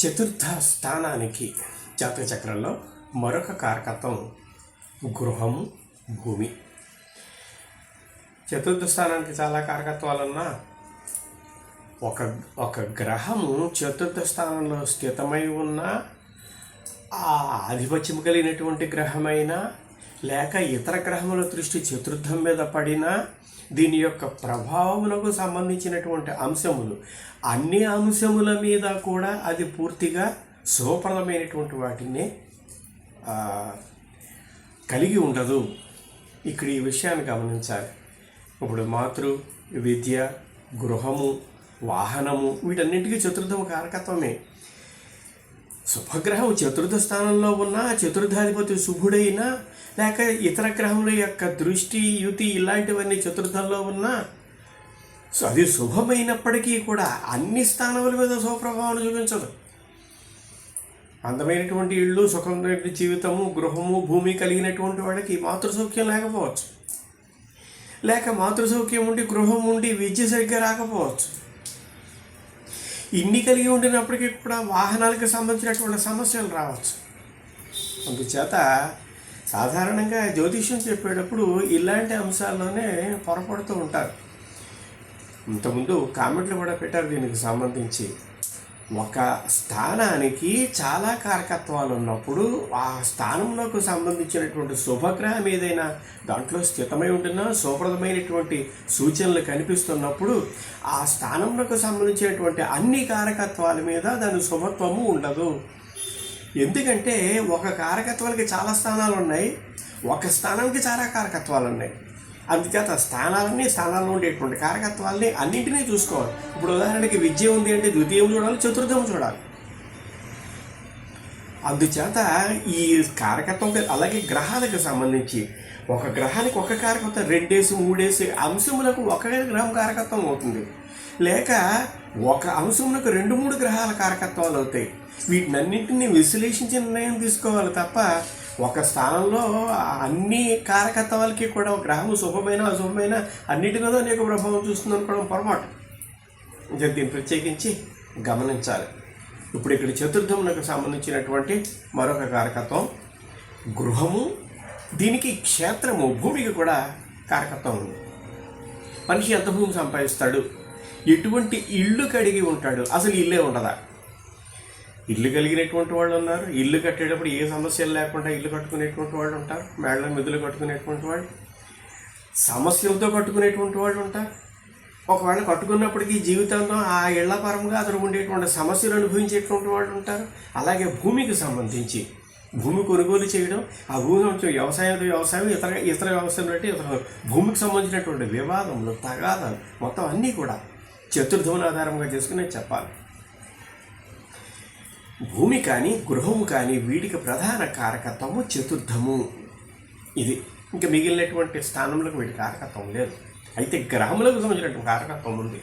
చతుర్థ స్థానానికి జాతక చక్రంలో మరొక కారకత్వం గృహము భూమి. చతుర్థ స్థానానికి చాలా కారకత్వాలున్నా ఒక ఒక గ్రహము చతుర్థ స్థానంలో స్థితమై ఉన్న ఆ ఆధిపత్యం కలిగినటువంటి గ్రహమైనా లేక ఇతర గ్రహముల దృష్టి చతుర్థం మీద పడినా దీని యొక్క ప్రభావములకు సంబంధించినటువంటి అంశములు అన్ని అంశముల మీద కూడా అది పూర్తిగా శుభప్రదమైనటువంటి వాటిని కలిగి ఉండదు. ఇక్కడ ఈ విషయాన్ని గమనించాలి. ఇప్పుడు మాతృ విద్య గృహము వాహనము వీటన్నింటికీ చతుర్థము కారకత్వమే. శుభగ్రహం చతుర్థ స్థానంలో ఉన్న చతుర్థాధిపతి శుభుడైనా లేక ఇతర గ్రహముల యొక్క దృష్టి యుతి ఇలాంటివన్నీ చతుర్థంలో ఉన్నా సో అది శుభమైనప్పటికీ కూడా అన్ని స్థానముల మీద శుభప్రభావం చూపించదు. అందమైనటువంటి ఇళ్ళు సుఖమైనటువంటి జీవితము గృహము భూమి కలిగినటువంటి వాడికి మాతృసౌఖ్యం లేకపోవచ్చు. లేక మాతృసౌఖ్యం ఉండి గృహం ఉండి విద్య సరిగ్గా రాకపోవచ్చు. ఇన్ని కలిగి ఉండినప్పటికీ కూడా వాహనాలకు సంబంధించినటువంటి సమస్యలు రావచ్చు. అందుచేత సాధారణంగా జ్యోతిష్యం చెప్పేటప్పుడు ఇలాంటి అంశాల్లోనే పొరపడుతూ ఉంటారు. ఇంతకుముందు కామెంట్లు కూడా పెట్టారు దీనికి సంబంధించి. ఒక స్థానానికి చాలా కారకత్వాలు ఉన్నప్పుడు ఆ స్థానంలోకి సంబంధించినటువంటి శుభగ్రహం ఏదైనా దాంట్లో స్థితమై ఉంటున్నా శుభప్రదమైనటువంటి సూచనలు కనిపిస్తున్నప్పుడు ఆ స్థానంలోకి సంబంధించినటువంటి అన్ని కారకత్వాల మీద దాని శుభత్వము ఉండదు. ఎందుకంటే ఒక కారకత్వానికి చాలా స్థానాలు ఉన్నాయి ఒక స్థానానికి చాలా కారకత్వాలు ఉన్నాయి అందుచేత స్థానాలన్నీ స్థానాల్లో ఉండేటువంటి కారకత్వాలని అన్నింటినీ చూసుకోవాలి. ఇప్పుడు ఉదాహరణకి విద్య ఉంది అంటే ద్వితీయం చూడాలి చతుర్థం చూడాలి. అందుచేత ఈ కారకత్వం అలాగే గ్రహాలకు సంబంధించి ఒక గ్రహానికి ఒక కారకత్వం రెండేసి మూడేసి అంశములకు ఒక గ్రహం కారకత్వం అవుతుంది. లేక ఒక అంశములకు రెండు మూడు గ్రహాల కారకత్వాలు అవుతాయి. వీటినన్నింటినీ విశ్లేషించి నిర్ణయం తీసుకోవాలి తప్ప ఒక స్థానంలో అన్ని కారకత్వాలకి కూడా గ్రహము శుభమైన అశుభమైన అన్నిటి మీద అనేక ప్రభావం చూస్తుంది అనుకోవడం పొరపాటు. ఇంకా దీన్ని ప్రత్యేకించి గమనించాలి. ఇప్పుడు ఇక్కడ చతుర్థమునకు సంబంధించినటువంటి మరొక కారకత్వం గృహము. దీనికి క్షేత్రము భూమికి కూడా కారకత్వం ఉంది. మనిషి ఎంత భూమి సంపాదిస్తాడు? ఎటువంటి ఇల్లు కడిగి ఉంటాడు? అసలు ఇల్లే ఉండదా? ఇల్లు కలిగినటువంటి వాళ్ళు ఉన్నారు. ఇల్లు కట్టేటప్పుడు ఏ సమస్యలు లేకుండా ఇల్లు కట్టుకునేటువంటి వాళ్ళు ఉంటారు. మేడల మిదులు కట్టుకునేటువంటి వాళ్ళు సమస్యలతో కట్టుకునేటువంటి వాళ్ళు ఉంటారు. ఒకవేళ కట్టుకున్నప్పటికీ జీవితంలో ఆ ఇళ్ళ పరంగా అతను ఉండేటువంటి సమస్యలు అనుభవించేటువంటి వాళ్ళు ఉంటారు. అలాగే భూమికి సంబంధించి భూమి కొనుగోలు చేయడం ఆ భూమి కొంచెం వ్యవసాయం వ్యవసాయం ఇతర ఇతర వ్యవసాయం అంటే ఇతర భూమికి సంబంధించినటువంటి వివాదములు తగాదాలు మొత్తం అన్నీ కూడా చతుర్థమును ఆధారంగా చేసుకుని చెప్పాలి. భూమి కానీ గృహము కానీ వీటికి ప్రధాన కారకత్వము చతుర్థము. ఇది ఇంకా మిగిలినటువంటి స్థానములకు వీటి కారకత్వం లేదు. అయితే గ్రహములకు సంబంధించినటువంటి కారకత్వం ఉంది.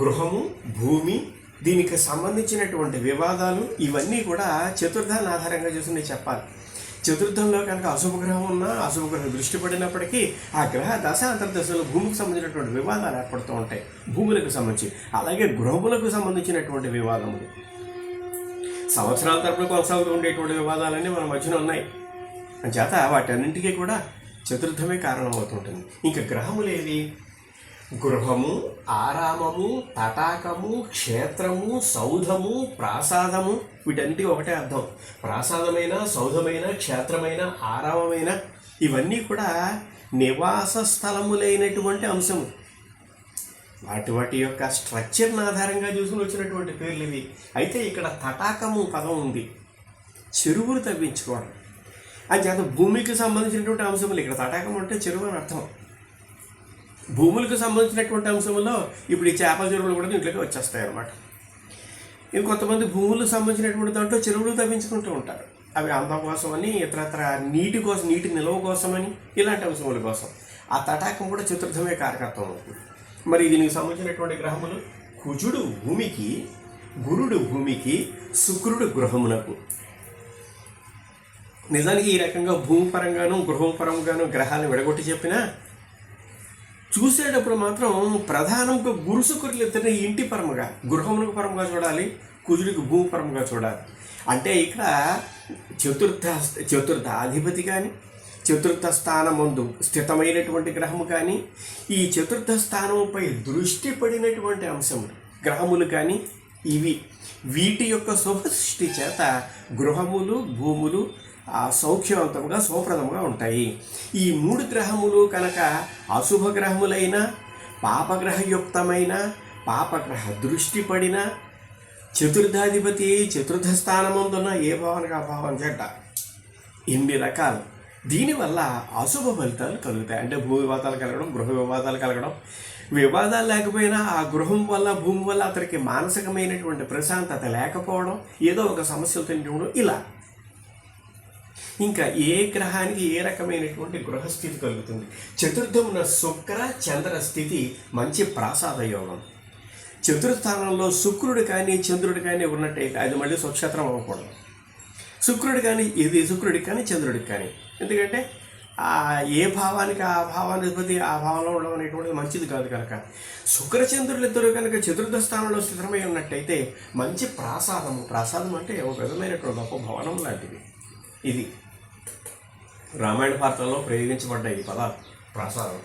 గృహము భూమి దీనికి సంబంధించినటువంటి వివాదాలు ఇవన్నీ కూడా చతుర్థాన్ని ఆధారంగా చూసి చెప్పాలి. చతుర్థంలో కనుక అశుభ గ్రహం ఉన్నా అశుభ గ్రహం దృష్టి పడినప్పటికీ ఆ గ్రహ దశ అంతర్దశలో భూమికి సంబంధించినటువంటి వివాదాలు ఏర్పడుతూ ఉంటాయి. భూములకు సంబంధించి అలాగే గృహములకు సంబంధించినటువంటి వివాదములు. సంవత్సరాల తరపున కొనసాగుతూ ఉండేటువంటి వివాదాలన్నీ మన మధ్యన ఉన్నాయి. అంచేత వాటన్నింటికీ కూడా చతుర్థమే కారణమవుతుంటుంది. ఇంకా గ్రహములేవి గృహము ఆరామము తటాకము క్షేత్రము సౌధము ప్రాసాదము వీటన్నిటి ఒకటే అర్థం. ప్రాసాదమైన సౌధమైన క్షేత్రమైన ఆరామమైన ఇవన్నీ కూడా నివాస స్థలములైనటువంటి అంశము. వాటి వాటి యొక్క స్ట్రక్చర్ని ఆధారంగా చూసుకుని వచ్చినటువంటి పేర్లు ఇవి. అయితే ఇక్కడ తటాకము పదం ఉంది. చెరువులు తవ్వించుకోవడం. అది చేత భూమికి సంబంధించినటువంటి అంశములు. ఇక్కడ తటాకం అంటే చెరువు అని అర్థం. భూములకు సంబంధించినటువంటి అంశంలో ఇప్పుడు ఈ చేపల చెరువులు కూడా దీంట్లోకి వచ్చేస్తాయి అన్నమాట. ఇంకొంతమంది భూములకు సంబంధించినటువంటి దాంట్లో చెరువులు తవ్వించుకుంటూ ఉంటారు. అవి అందం కోసమని ఇతరత్ర నీటి కోసం నీటి నిల్వ కోసమని ఇలాంటి అంశముల కోసం. ఆ తటాకం కూడా చతుర్థమే కార్యకర్తం అవుతుంది. మరి దీనికి సంబంధించినటువంటి గ్రహములు కుజుడు భూమికి గురుడు భూమికి శుక్రుడు గృహమునకు. నిజానికి ఈ రకంగా భూమి పరంగాను గృహం గ్రహాలను విడగొట్టి చెప్పినా చూసేటప్పుడు మాత్రం ప్రధానంగా గురు శుక్రులు ఇద్దరిని ఇంటి పరముగా గృహమునకు పరముగా చూడాలి కుజుడికి పరముగా చూడాలి. అంటే ఇక్కడ చతుర్థ చతుర్థ అధిపతి కానీ చతుర్థ స్థానముందు స్థితమైనటువంటి గ్రహము కానీ ఈ చతుర్థ స్థానముపై దృష్టి పడినటువంటి అంశములు గ్రహములు కానీ ఇవి వీటి యొక్క శుభసృష్టి చేత గృహములు భూములు సౌఖ్యవంతముగా శుభప్రదముగా ఉంటాయి. ఈ మూడు గ్రహములు కనుక అశుభ గ్రహములైన పాపగ్రహయుక్తమైన పాపగ్రహ దృష్టి పడిన చతుర్థాధిపతి చతుర్థ స్థానముందున్న ఏ భావనకు భావం చెడ్డ ఇన్ని రకాలు. దీనివల్ల అశుభ ఫలితాలు కలుగుతాయి. అంటే భూ వివాదాలు కలగడం గృహ వివాదాలు కలగడం. వివాదాలు లేకపోయినా ఆ గృహం వల్ల భూమి వల్ల అతనికి మానసికమైనటువంటి ప్రశాంతత లేకపోవడం ఏదో ఒక సమస్యలు తింటుండడం ఇలా. ఇంకా ఏ గ్రహానికి ఏ రకమైనటువంటి గృహస్థితి కలుగుతుంది? చతుర్థమున శుక్ర చంద్ర స్థితి మంచి ప్రాసాద యోగం. చతుర్థానంలో శుక్రుడు కానీ చంద్రుడు కానీ ఉన్నట్టయితే అది మళ్ళీ స్వక్షేత్రం అవ్వకూడదు. శుక్రుడు కానీ ఇది శుక్రుడికి కానీ చంద్రుడికి కానీ. ఎందుకంటే ఆ ఏ భావానికి ఆ భావాధిపతి ఆ భావంలో ఉండడం అనేటువంటిది మంచిది కాదు కనుక. శుక్రచంద్రులు ఇద్దరు కనుక చతుర్థ స్థానంలో స్థిరమై ఉన్నట్టయితే మంచి ప్రాసాదము. ప్రాసాదం అంటే ఒక విధమైనటువంటి గొప్ప భవనం లాంటిది. ఇది రామాయణ పాత్రలో ప్రయోగించబడ్డ ఈ పదాలు ప్రాసాదం.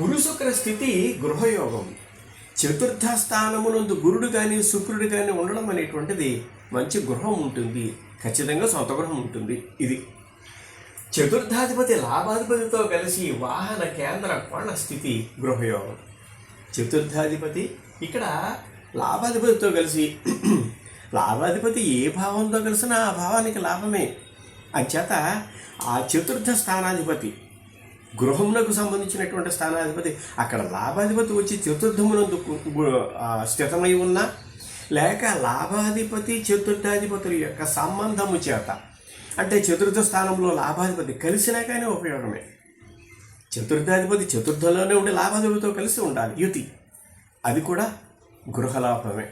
గురు శుక్ర స్థితి గృహయోగం. చతుర్థ స్థానమునందు గురుడు కానీ శుక్రుడు కానీ ఉండడం అనేటువంటిది మంచి గృహం ఉంటుంది. ఖచ్చితంగా సొంత గృహం ఉంటుంది. ఇది చతుర్థాధిపతి లాభాధిపతితో కలిసి వాహన కేంద్ర కోణ స్థితి గృహయోగం. చతుర్థాధిపతి ఇక్కడ లాభాధిపతితో కలిసి లాభాధిపతి ఏ భావంతో కలిసినా ఆ భావానికి లాభమే. అంచేత ఆ చతుర్థ స్థానాధిపతి గృహమునకు సంబంధించినటువంటి స్థానాధిపతి అక్కడ లాభాధిపతి వచ్చి చతుర్థమునందు స్థితమై ఉన్నా లేక లాభాధిపతి చతుర్థాధిపతుల యొక్క సంబంధము చేత అంటే చతుర్థ స్థానంలో లాభాధిపతి కలిసినా కానీ ఉపయోగమే. చతుర్థాధిపతి చతుర్థంలోనే ఉండి లాభాధిపతితో కలిసి ఉండాలి. యుతి. అది కూడా గృహలాభమే.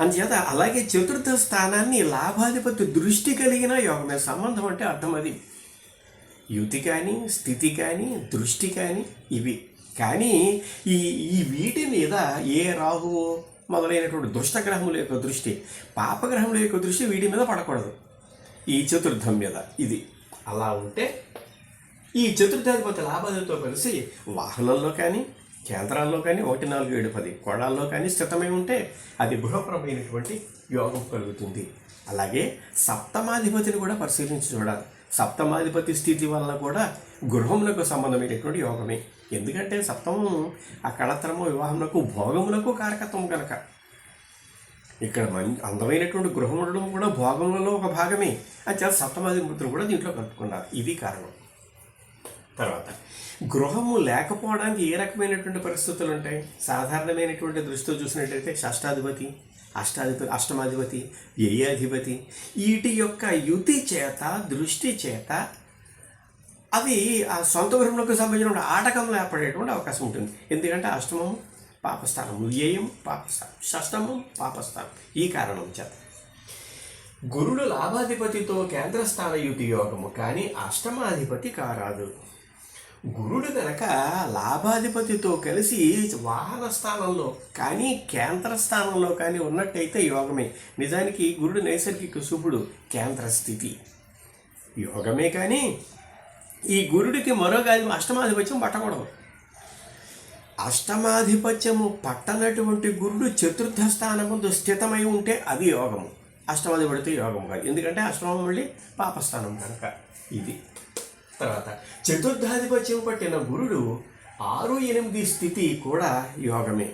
అందుచేత అలాగే చతుర్థ స్థానాన్ని లాభాధిపతి దృష్టి కలిగిన యోగమే. సంబంధం అంటే అర్థం అది. యుతి కానీ స్థితి కానీ దృష్టి కానీ ఇవి. కానీ ఈ ఈ వీటి మీద ఏ రాహువు మొదలైనటువంటి దుష్టగ్రహముల యొక్క దృష్టి పాపగ్రహముల యొక్క దృష్టి వీటి మీద పడకూడదు. ఈ చతుర్థం మీద ఇది. అలా ఉంటే ఈ చతుర్థాధిపతి లాభాలతో కలిసి వాహనంలో కానీ కేంద్రాల్లో కానీ ఒకటి నాలుగు ఏడు పది కోణాల్లో కానీ స్థితమై ఉంటే అది గృహపరమైనటువంటి యోగం కలుగుతుంది. అలాగే సప్తమాధిపతిని కూడా పరిశీలించి చూడాలి. సప్తమాధిపతి స్థితి వల్ల కూడా గృహములకు సంబంధమైనటువంటి యోగమే. ఎందుకంటే సప్తమం ఆ కళత్రము వివాహములకు భోగములకు కారకత్వం కనుక ఇక్కడ మం అందమైనటువంటి గృహం ఉండడం కూడా భోగములలో ఒక భాగమే. అని చాలా సప్తమాది మృతులు కూడా దీంట్లో కలుపుకున్నారు. ఇది కారణం. తర్వాత గృహము లేకపోవడానికి ఏ రకమైనటువంటి పరిస్థితులు ఉంటాయి సాధారణమైనటువంటి దృష్టితో చూసినట్టయితే షష్టాధిపతి అష్టాధిపతి అష్టమాధిపతి వ్యయాధిపతి వీటి యొక్క యుతి చేత దృష్టి చేత అవి ఆ సొంత గృహంలోకి సంబంధించిన ఆటకంలో ఏర్పడేటువంటి అవకాశం ఉంటుంది. ఎందుకంటే అష్టమము పాపస్థానం వ్యయం పాపస్థానం షష్టమం పాపస్థానం. ఈ కారణం చేత. గురుడు లాభాధిపతితో కేంద్రస్థాన యుతి యోగము కానీ అష్టమాధిపతి కారాదు. గురుడు కనుక లాభాధిపతితో కలిసి వాహన స్థానంలో కానీ కేంద్ర స్థానంలో కానీ ఉన్నట్టయితే యోగమే. నిజానికి గురుడు నైసర్గిక శుభుడు కేంద్ర స్థితి యోగమే కానీ ఈ గురుడికి మరో గాది అష్టమాధిపత్యం పట్టకూడదు. అష్టమాధిపత్యము పట్టనటువంటి గురుడు చతుర్థ స్థానముందు స్థితమై ఉంటే అది యోగము. అష్టమాధిపడితే యోగం కాదు. ఎందుకంటే అష్టమం మళ్ళీ పాపస్థానం కనుక ఇది. తర్వాత చతుర్థాధిపత్యం పట్టిన గురుడు ఆరు ఎనిమిది స్థితి కూడా యోగమే.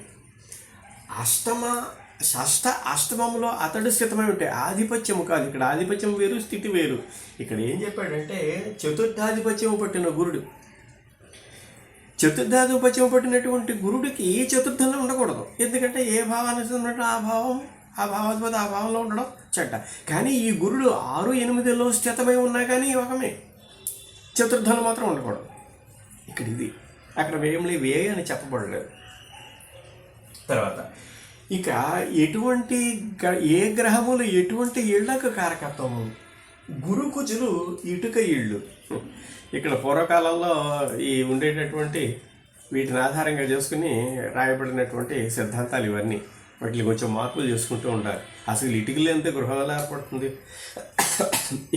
అష్టమ షష్ట అష్టమంలో అతడు స్థితమై ఉంటే ఆధిపత్యము కాదు. ఇక్కడ ఆధిపత్యం వేరు స్థితి వేరు. ఇక్కడ ఏం చెప్పాడంటే చతుర్థాధిపత్యం పట్టిన గురుడు చతుర్థాది పట్టినటువంటి గురుడికి ఈ చతుర్థంలో ఉండకూడదు. ఎందుకంటే ఏ భావానికి ఉన్నట్టు ఆ భావం ఆ భావాధిపతి ఆ భావంలో ఉండడం చెడ్డ. కానీ ఈ గురుడు ఆరు ఎనిమిదిలో స్థితమై ఉన్నా కానీ యోగమే చతుర్థంలో మాత్రం ఉండకూడదు. ఇక్కడ ఇది. అక్కడ వ్యయంలో వేయ అని చెప్పబడలేదు. తర్వాత ఇక ఎటువంటి ఏ గ్రహములు ఎటువంటి ఇళ్ళకు కారకత్వము గురుకుజులు ఇటుక ఇళ్ళు. ఇక్కడ పూర్వకాలంలో ఈ ఉండేటటువంటి వీటిని ఆధారంగా చేసుకుని రాయబడినటువంటి సిద్ధాంతాలు ఇవన్నీ. వాటిని కొంచెం మార్పులు చేసుకుంటూ ఉండాలి. అసలు ఇటుక లేనిదే గృహం ఎలా ఏర్పడుతుంది?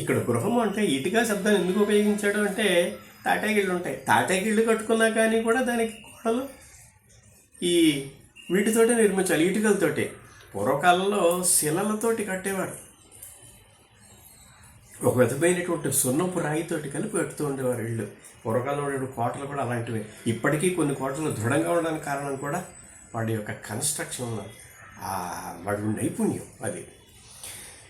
ఇక్కడ గృహం అంటే ఇటుక శబ్దాన్ని ఎందుకు ఉపయోగించాడు అంటే తాటాకిళ్ళు ఉంటాయి. తాటాకిళ్ళు కట్టుకున్నా కానీ కూడా దానికి గోడలు ఈ వీటితోటే నిర్మించాలి ఇటుకలతోటి. పూర్వకాలంలో శిలలతోటి కట్టేవారు. ఒక విధమైనటువంటి సున్నపు రాయితోటి కలిపి పెడుతూ ఉండేవారు ఇళ్ళు. పూర్వకాలంలో ఉండే కోటలు కూడా అలాంటివి. ఇప్పటికీ కొన్ని కోటలు దృఢంగా ఉండడానికి కారణం కూడా వాడి యొక్క కన్స్ట్రక్షన్ వాడి నైపుణ్యం అది.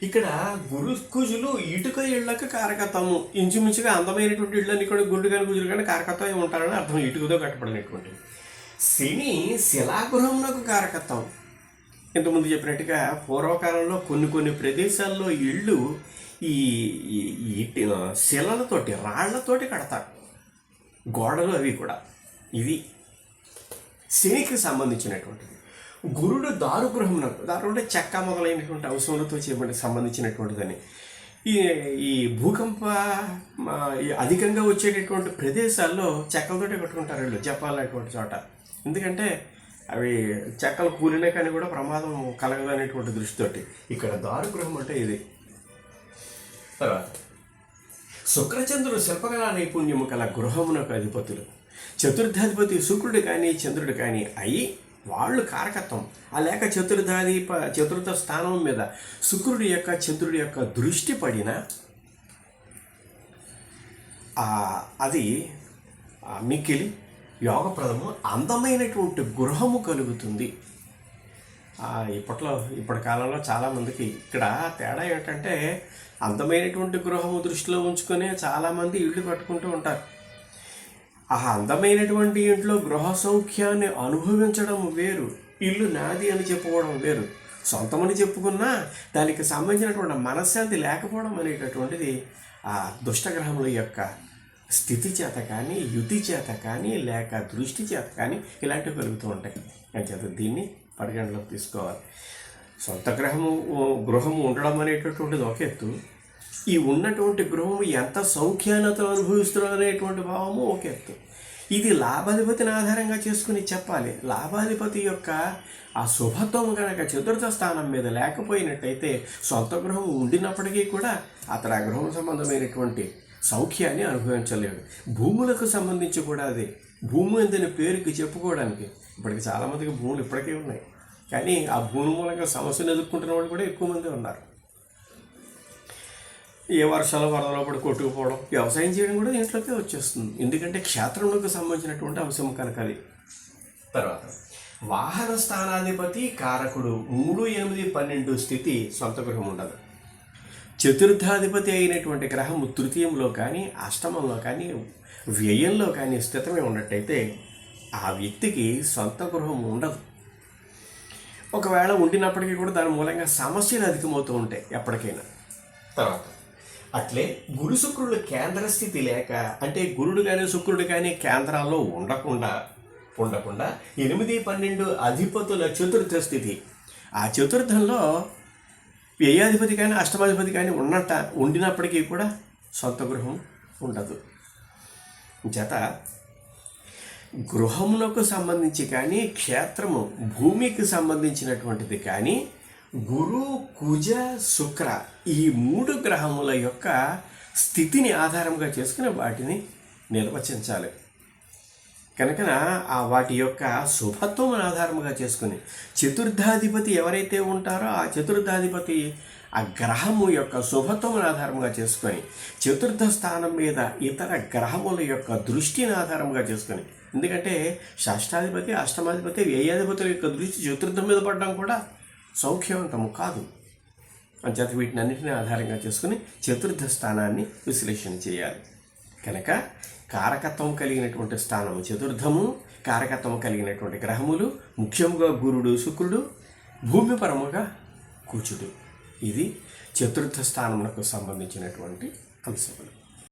ఇక్కడ గురుకుజులు ఇటుక ఇళ్ళకు కారకత్వము. ఇంచుమించుగా అందమైనటువంటి ఇళ్ళని కూడా గుడ్డు కానీ గుజులు కానీ కారకత్వం ఉంటారని అర్థం. ఇటుకతో కట్టబడినటువంటి శని శిలాగృహంలోకి కారకత్వం. ఇంతకుముందు చెప్పినట్టుగా పూర్వకాలంలో కొన్ని కొన్ని ప్రదేశాల్లో ఇళ్ళు ఈ ఇటు శిలలతోటి రాళ్ళతోటి కడతారు. గోడలు అవి కూడా. ఇది శనికి సంబంధించినటువంటిది గురుడు దారుగృహం దారు అంటే చెక్క మొదలైనటువంటి అవసరాలతో చేయబడి సంబంధించినటువంటిదని. ఈ ఈ భూకంప అధికంగా వచ్చేటటువంటి ప్రదేశాల్లో చెక్కలతోటే కట్టుకుంటారు వీళ్ళు జపాన్ లాంటి చోట. ఎందుకంటే అవి చెక్కలు కూలినా కానీ కూడా ప్రమాదం కలగదనేటువంటి దృష్టితోటి. ఇక్కడ దారుగృహం అంటే ఇది. తర్వాత శుక్రచంద్రుడు శిల్పకళా నైపుణ్యము కల గృహమునకు అధిపతులు. చతుర్థాధిపతి శుక్రుడు కానీ చంద్రుడు కానీ అయి వాళ్ళు కారకత్వం. ఆ లేక చతుర్థాధిప చతుర్థ స్థానం మీద శుక్రుడి యొక్క చంద్రుడి యొక్క దృష్టి పడిన అది మిక్కిలి యోగప్రదము అందమైనటువంటి గృహము కలుగుతుంది. ఇప్పట్లో ఇప్పటి కాలంలో చాలామందికి ఇక్కడ తేడా ఏంటంటే అందమైనటువంటి గృహము దృష్టిలో ఉంచుకొని చాలామంది ఇళ్ళు కట్టుకుంటూ ఉంటారు. ఆ అందమైనటువంటి ఇంట్లో గృహ సౌఖ్యాన్ని అనుభవించడం వేరు ఇల్లు నాది అని చెప్పుకోవడం వేరు. సొంతమని చెప్పుకున్నా దానికి సంబంధించినటువంటి మనశ్శాంతి లేకపోవడం అనేటటువంటిది ఆ దుష్టగ్రహముల యొక్క స్థితి చేత కానీ యుతి చేత కానీ లేక దృష్టి చేత కానీ ఇలాంటివి కలుగుతూ ఉంటాయి. అని చేత దీన్ని పరిగణలోకి తీసుకోవాలి. సొంత గ్రహము గృహము ఉండడం అనేటటువంటిది ఒక ఎత్తు. ఈ ఉన్నటువంటి గృహము ఎంత సౌఖ్యానతను అనుభవిస్తున్నారు అనేటువంటి భావము ఒక ఎత్తు. ఇది లాభాధిపతిని ఆధారంగా చేసుకుని చెప్పాలి. లాభాధిపతి యొక్క ఆ శుభత్వం కనుక చతుర్థ స్థానం మీద లేకపోయినట్టయితే సొంత గృహం ఉండినప్పటికీ కూడా అతడు ఆ గృహం సంబంధమైనటువంటి సౌఖ్యాన్ని అనుభవించలేడు. భూములకు సంబంధించి కూడా అది. భూమి అందిన పేరుకి చెప్పుకోవడానికి. ఇప్పటికి చాలామందికి భూములు ఇప్పటికే ఉన్నాయి. కానీ ఆ భూమి మూలంగా సమస్యను ఎదుర్కొంటున్న వాళ్ళు కూడా ఎక్కువ మంది ఉన్నారు. ఏ వర్షాలు వరదలో పడి కొట్టుకుపోవడం వ్యవసాయం చేయడం కూడా దీంట్లోకే వచ్చేస్తుంది. ఎందుకంటే క్షేత్రంలోకి సంబంధించినటువంటి అంశం కనుక అది. తర్వాత వాహన స్థానాధిపతి కారకుడు మూడు ఎనిమిది పన్నెండు స్థితి సొంత గృహం ఉండదు. చతుర్థాధిపతి అయినటువంటి గ్రహము తృతీయంలో కానీ అష్టమంలో కానీ వ్యయంలో కానీ స్థితమే ఉన్నట్టయితే ఆ వ్యక్తికి సొంత గృహం ఉండదు. ఒకవేళ ఉండినప్పటికీ కూడా దాని మూలంగా సమస్యలు అధికమవుతూ ఉంటాయి ఎప్పటికైనా. తర్వాత. అట్లే గురు శుక్రుడు కేంద్ర స్థితి లేక అంటే గురుడు కానీ శుక్రుడు కానీ కేంద్రాల్లో ఉండకుండా ఉండకుండా ఎనిమిది పన్నెండు అధిపతుల చతుర్థ స్థితి. ఆ చతుర్థంలో వ్యయాధిపతి కానీ అష్టమాధిపతి కానీ ఉన్నట్ట ఉండినప్పటికీ కూడా సొంత గృహం ఉండదు. చేత గృహమునకు సంబంధించి కానీ క్షేత్రము భూమికి సంబంధించినటువంటిది కానీ గురు కుజ శుక్ర ఈ మూడు గ్రహముల యొక్క స్థితిని ఆధారంగా చేసుకుని వాటిని నిర్వచించాలి. కనుకన ఆ వాటి యొక్క శుభత్వం ఆధారముగా చేసుకుని చతుర్థాధిపతి ఎవరైతే ఉంటారో ఆ చతుర్థాధిపతి ఆ గ్రహము యొక్క శుభత్వం ఆధారంగా చేసుకొని చతుర్థ స్థానం మీద ఇతర గ్రహముల యొక్క దృష్టిని ఆధారంగా చేసుకొని ఎందుకంటే షష్టాధిపతి అష్టమాధిపతి వ్యయాధిపతుల యొక్క దృష్టి చతుర్థం మీద పడడం కూడా సౌఖ్యవంతము కాదు. అంచేత వీటిని అన్నింటినీ ఆధారంగా చేసుకుని చతుర్థ స్థానాన్ని విశ్లేషణ చేయాలి. కనుక కారకత్వం కలిగినటువంటి స్థానము చతుర్థము కారకత్వం కలిగినటువంటి గ్రహములు ముఖ్యంగా గురుడు శుక్రుడు భూమి పరముగా కూచుడు. ఇది చతుర్థ స్థానమునకు సంబంధించినటువంటి అంశములు.